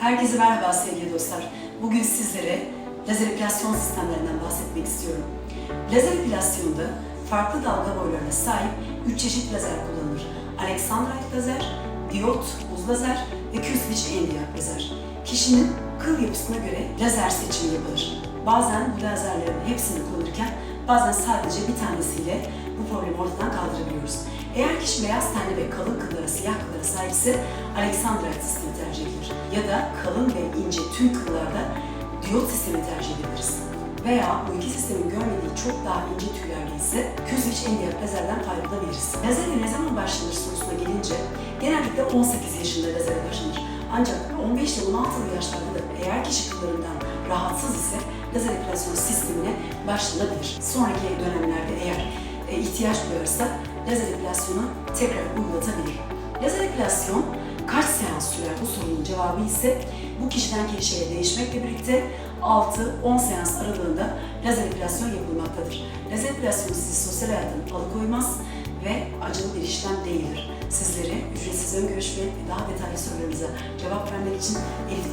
Herkese merhaba sevgili dostlar. Bugün sizlere lazer epilasyon sistemlerinden bahsetmek istiyorum. Lazer epilasyonda farklı dalga boylarına sahip 3 çeşit lazer kullanılır. Alexandrite lazer, diyot, buz lazer ve Q-switch endiyak lazer. Kişinin kıl yapısına göre lazer seçimi yapılır. Bazen bu lazerlerin hepsini kullanırken bazen sadece bir tanesiyle bu problemi ortadan kaldırabiliyoruz. Eğer kişi beyaz tenli ve kalın kıllara, siyah kıllara sahipse Alexandrite sistemi tercih edilir. Ya da kalın ve ince tüm kıllarda diyot sistemi tercih edebiliriz. Veya bu iki sistemin görmediği çok daha ince tüylerde ise Q-switch endiyak lazerden faydalanabiliriz. Lazere ne zaman başlanır sorusuna gelince genellikle 18 yaşında lazere başlanır. Ancak 15 ile 16 yaşlarda da eğer kişi kıllarından rahatsız ise lazer epilasyon sistemine başlanabilir. Sonraki dönemlerde eğer e, ihtiyaç duyarsa lazer epilasyonu tekrar uygulatabilir. Lazer epilasyon kaç seans sürer bu sorunun cevabı ise bu kişiden kişiye değişmekle birlikte 6-10 seans aralığında lazer epilasyon yapılmaktadır. Lazer epilasyonu sizi sosyal hayattan alıkoymaz ve acılı bir işlem değildir. Sizleri ücretsiz ön görüş ve daha detaylı sorularınıza cevap vermek için Elif.